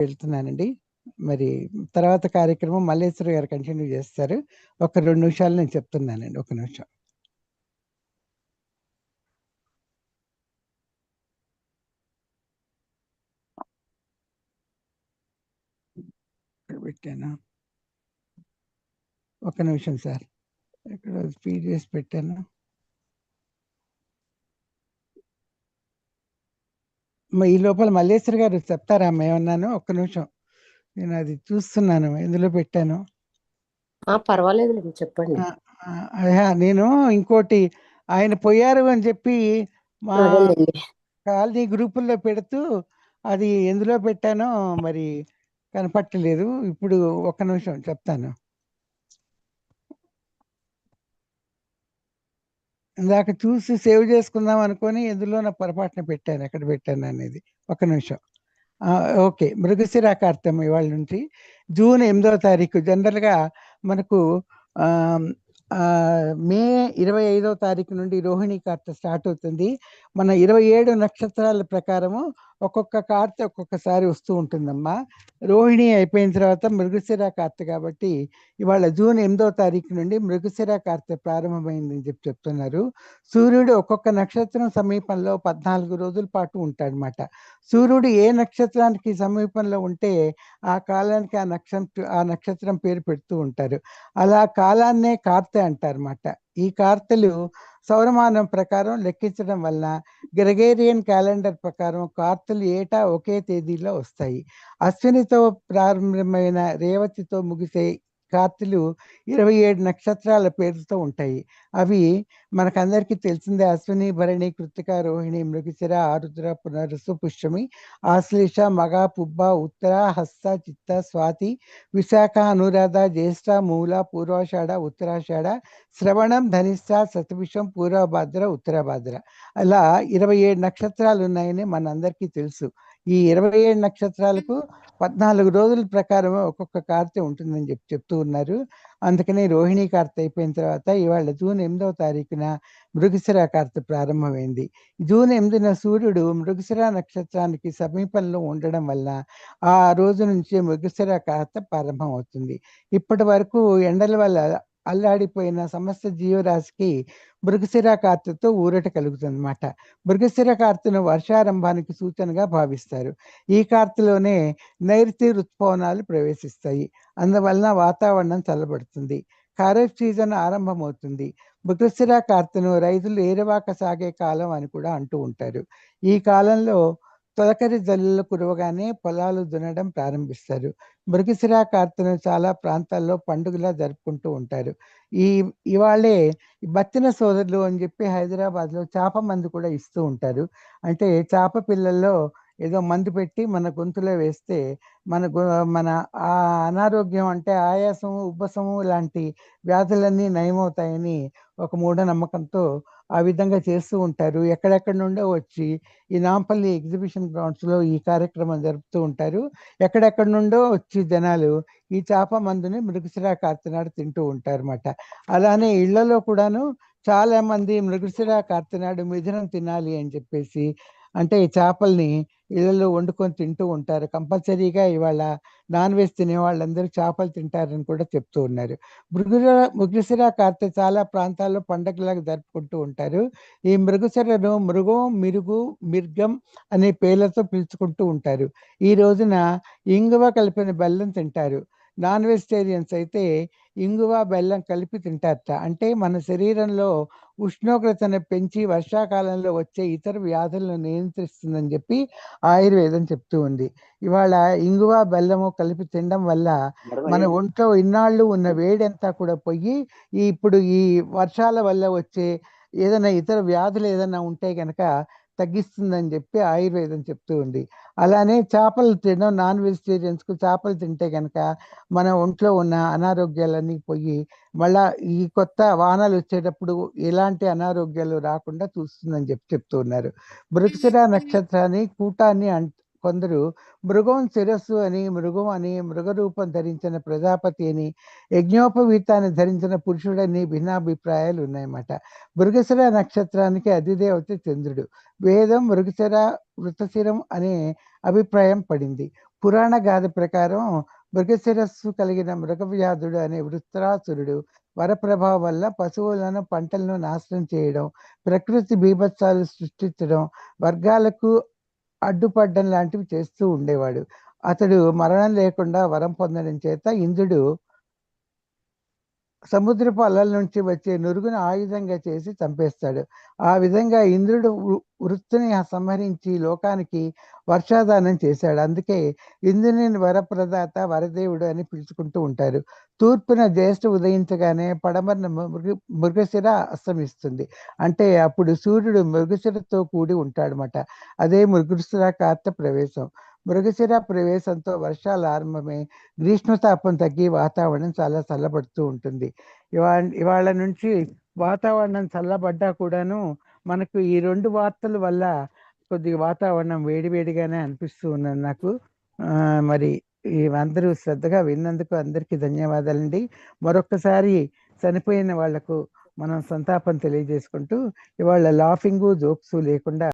వెళ్తున్నానండి. మరి తర్వాత కార్యక్రమం మల్లేశ్వర గారు కంటిన్యూ చేస్తారు. ఒక రెండు నిమిషాలు నేను చెప్తున్నానండి. ఒక నిమిషం. పెట్టానా ఒక నిమిషం సార్. ఇక్కడ స్పీడ్ చేసి పెట్టాను. ఈ లోపల మల్లేశ్వరి గారు చెప్తారా అమ్మ ఏమన్నానో? ఒక్క నిమిషం. నేను అది చూస్తున్నాను. ఎందులో పెట్టానో? ఆ! పర్వాలేదులెండి చెప్పండి. నేను ఇంకోటి ఆయన పోయారు అని చెప్పి మా. కాలనీ గ్రూపుల్లో పెడుతూ అది ఎందులో పెట్టానో మరి కనపట్టలేదు. ఇప్పుడు ఒక్క నిమిషం చెప్తాను. ఇందాక చూసి సేవ్ చేసుకుందాం అనుకోని ఎందులోనో పొరపాటున పెట్టాను. ఎక్కడ పెట్టాననేది. ఒక నిమిషం. ఓకే. మృగశిర ఇవాళ నుంచి జూన్ ఎనిమిదవ తారీఖు జనరల్‌గా మనకు మే ఇరవై ఐదవ తారీఖు నుండి రోహిణి కార్త స్టార్ట్ అవుతుంది. మన 27 నక్షత్రాల ప్రకారము ఒక్కొక్క కార్తె ఒక్కొక్కసారి వస్తూ ఉంటుందమ్మా. రోహిణి అయిపోయిన తర్వాత మృగశిర కార్తె కాబట్టి ఇవాళ జూన్ ఎనిమిదో తారీఖు నుండి మృగశిర కార్తె ప్రారంభమైందని చెప్పి చెప్తున్నారు. సూర్యుడు ఒక్కొక్క నక్షత్రం సమీపంలో 14 రోజుల పాటు ఉంటాడనమాట. సూర్యుడు ఏ నక్షత్రానికి సమీపంలో ఉంటే ఆ కాలానికి ఆ నక్షత్ర ఆ నక్షత్రం పేరు పెడుతూ ఉంటారు. అలా కాలాన్నే కార్తె అంటారన్నమాట. ఈ కార్తెలు సౌరమానం ప్రకారం లెక్కించడం వలన గ్రెగేరియన్ క్యాలెండర్ ప్రకారం కార్తెలు ఏటా ఒకే తేదీలో వస్తాయి. అశ్వినితో ప్రారంభమైన రేవతితో ముగిసే కాతులు ఇరవై ఏడు నక్షత్రాల పేరుతో ఉంటాయి. అవి మనకందరికీ తెలిసిందే అశ్విని, భరణి, కృత్తిక, రోహిణి, మృగశిర, ఆరుద్ర, పునరుసు పుష్యమి, ఆశ్లేష, మగ, పుబ్బ, ఉత్తర, హస్త, చిత్త, స్వాతి, విశాఖ, అనురాధ, జ్యేష్ఠ, మూల, పూర్వాషాఢ, ఉత్తరాషాఢ, శ్రవణం, ధనిష్ట, శతభిషం, పూర్వభాద్ర, ఉత్తరాభాద్ర. అలా 27 నక్షత్రాలు ఉన్నాయని మనందరికీ తెలుసు. ఈ 27 నక్షత్రాలకు 14 రోజుల ప్రకారం ఒక్కొక్క కార్తె ఉంటుందని చెప్పి చెప్తూ ఉన్నారు. అందుకని రోహిణి కార్తె అయిపోయిన తర్వాత ఇవాళ జూన్ 8వ తారీఖున మృగశిర కార్తె ప్రారంభమైంది. జూన్ 8న సూర్యుడు మృగశిర నక్షత్రానికి సమీపంలో ఉండడం వల్ల ఆ రోజు నుంచి మృగశిర కార్తె ప్రారంభమవుతుంది. ఇప్పటి వరకు ఎండల వల్ల అల్లాడిపోయిన సమస్త జీవరాశికి మృగశిర కార్తెతో ఊరట కలుగుతుందన్నమాట. మృగశిర కార్తెను వర్షారంభానికి సూచనగా భావిస్తారు. ఈ కార్తెలోనే నైరుతి ఋతుపవనాలు ప్రవేశిస్తాయి. అందువలన వాతావరణం చల్లబడుతుంది. ఖరీఫ్ సీజన్ ఆరంభమవుతుంది. మృగశిర కార్తెను రైతులు ఏరవాక సాగే కాలం అని కూడా అంటూ ఉంటారు. ఈ కాలంలో తొలకరి జల్లులు కురవగానే పొలాలు దున్నడం ప్రారంభిస్తారు. మృగశిరా కార్తెను చాలా ప్రాంతాల్లో పండుగలా జరుపుకుంటూ ఉంటారు. ఈ ఇవాళే బత్తిన సోదరులు అని చెప్పి హైదరాబాద్‌లో చేప మందు కూడా ఇస్తూ ఉంటారు. అంటే చేప పిల్లల్లో ఏదో మందు పెట్టి మన గొంతులో వేస్తే మన మన ఆ అనారోగ్యం అంటే ఆయాసం, ఉబ్బసము లాంటి వ్యాధులన్నీ నయమవుతాయని ఒక మూఢనమ్మకంతో ఆ విధంగా చేస్తూ ఉంటారు. ఎక్కడెక్కడ నుండో వచ్చి ఈ నాంపల్లి ఎగ్జిబిషన్ గ్రౌండ్స్‌లో ఈ కార్యక్రమం జరుపుతూ ఉంటారు. ఎక్కడెక్కడి నుండో వచ్చి జనాలు ఈ చేప మందుని మృగశిరా కార్తినాడు తింటూ తింటూ ఉంటారన్నమాట. అలానే ఇళ్ళలో కూడాను చాలామంది మంది మృగశిరా నాడు మిథునం తినాలి అని చెప్పేసి అంటే ఈ చేపల్ని ఇళ్ళలో వండుకొని తింటూ ఉంటారు. కంపల్సరీగా ఇవాళ నాన్ వెజ్ తినే వాళ్ళందరూ చేపలు తింటారని కూడా చెప్తూ ఉన్నారు. మృగుర మృగశిర కార్తె చాలా ప్రాంతాల్లో పండగలాగా జరుపుకుంటూ ఉంటారు. ఈ మృగశిరను మృగం, మిరుగు, మిర్గం అనే పేర్లతో పిలుచుకుంటూ ఉంటారు. ఈ రోజున ఇంగువ కలిపిన బెల్లం తింటారు. నాన్ వెజిటేరియన్స్ అయితే ఇంగువ, బెల్లం కలిపి తింటారట. అంటే మన శరీరంలో ఉష్ణోగ్రతను పెంచి వర్షాకాలంలో వచ్చే ఇతర వ్యాధులను నియంత్రిస్తుందని చెప్పి ఆయుర్వేదం చెప్తూ ఉంది. ఇవాళ ఇంగువ, బెల్లము కలిపి తినడం వల్ల మన ఒంట్లో ఇన్నాళ్ళు ఉన్న వేడంతా కూడా పోయి ఇప్పుడు ఈ వర్షాల వల్ల వచ్చే ఏదైనా ఇతర వ్యాధులు ఏదైనా ఉంటే గనక తగ్గిస్తుందని చెప్పి ఆయుర్వేదం చెప్తూ ఉంది. అలానే చేపలు తినడం నాన్ వెజిటేరియన్స్‌కు చేపలు తింటే గనక మన ఒంట్లో ఉన్న అనారోగ్యాలన్నీ పోయి మళ్ళా ఈ కొత్త వానలు వచ్చేటప్పుడు ఎలాంటి అనారోగ్యాలు రాకుండా చూస్తుందని చెప్పి చెప్తూ ఉన్నారు. మృగశిర నక్షత్రాన్ని కూటాన్ని అన్ కొందరు మృగం శిరస్సు అని, మృగం అని, మృగరూపం ధరించిన ప్రజాపతి అని, యజ్ఞోపవీతాన్ని ధరించిన పురుషుడని భిన్నాభిప్రాయాలు ఉన్నాయన్నమాట. మృగశిర నక్షత్రానికి అధిదేవత చంద్రుడు. వేదం మృగశిర వృత్తశిరం అనే అభిప్రాయం పడింది. పురాణ గాథ ప్రకారం మృగశిరస్సు కలిగిన మృగవ్యాధుడు అనే వృత్రాసురుడు వరప్రభావ వల్ల పశువులను పంటలను నాశనం చేయడం ప్రకృతి బీభత్సాలు సృష్టించడం వర్గాలకు అడ్డుపడ్డం లాంటివి చేస్తూ ఉండేవాడు. అతడు మరణం లేకుండా వరం పొందడం చేత ఇంద్రుడు సముద్రపు అలల నుంచి వచ్చే నురుగును ఆయుధంగా చేసి చంపేస్తాడు. ఆ విధంగా ఇంద్రుడు వృత్తిని సంహరించి లోకానికి వర్షాదానం చేశాడు. అందుకే ఇంద్రుని వరప్రదాత వరదేవుడు అని పిలుచుకుంటూ ఉంటారు. తూర్పున జ్యేష్ఠ ఉదయించగానే పడమరన మృగ మృగశిర అస్తమిస్తుంది. అంటే అప్పుడు సూర్యుడు మృగశిరతో కూడి ఉంటాడనమాట అదే మృగశిర కార్త ప్రవేశం. మృగశిర ప్రవేశంతో వర్షాలు ఆరంభమై. గ్రీష్మతాపం తగ్గి వాతావరణం చాలా చల్లబడుతూ ఉంటుంది. ఇవా ఇవాళ నుంచి వాతావరణం చల్లబడ్డా కూడాను మనకు ఈ రెండు వార్తల వల్ల కొద్దిగా వాతావరణం వేడివేడిగానే అనిపిస్తూ ఉన్నది నాకు. మరి అందరూ శ్రద్ధగా విన్నందుకు అందరికీ ధన్యవాదాలండి. మరొక్కసారి చనిపోయిన వాళ్ళకు మనం సంతాపం తెలియజేసుకుంటూ ఇవాళ లాఫింగు జోక్సు లేకుండా